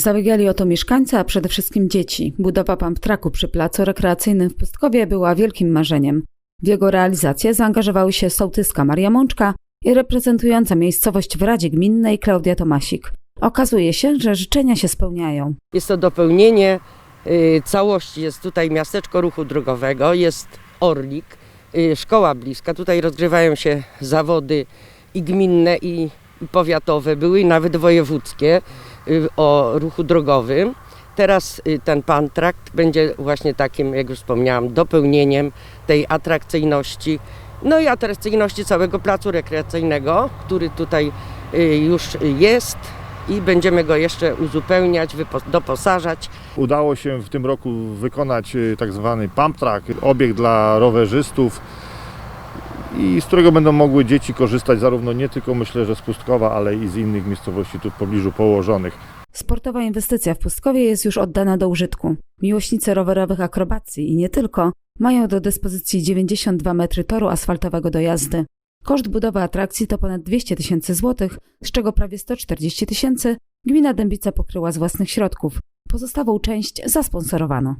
Zabiegali o to mieszkańcy, a przede wszystkim dzieci. Budowa pump-tracku przy placu rekreacyjnym w Pustkowie była wielkim marzeniem. W jego realizację zaangażowały się sołtyska Maria Mączka i reprezentująca miejscowość w Radzie Gminnej Klaudia Tomasik. Okazuje się, że życzenia się spełniają. Jest to dopełnienie y, całości. Jest tutaj miasteczko ruchu drogowego, jest Orlik, y, szkoła bliska. Tutaj rozgrywają się zawody i gminne, i, powiatowe, były i nawet wojewódzkie o ruchu drogowym. Teraz y, ten pantrakt będzie właśnie takim, jak już wspomniałam, dopełnieniem tej atrakcyjności, no i atrakcyjności całego placu rekreacyjnego, który tutaj y, już jest i będziemy go jeszcze uzupełniać, doposażać. Udało się w tym roku wykonać y, tak zwany pump track, obiekt dla rowerzystów i z którego będą mogły dzieci korzystać zarówno nie tylko myślę, że z Pustkowa, ale i z innych miejscowości tu w pobliżu położonych. Sportowa inwestycja w Pustkowie jest już oddana do użytku. Miłośnicy rowerowych akrobacji i nie tylko mają do dyspozycji 92 metry toru asfaltowego do jazdy. Koszt budowy atrakcji to ponad 200 tysięcy złotych, z czego prawie 140 tysięcy gmina Dębica pokryła z własnych środków. Pozostałą część zasponsorowano.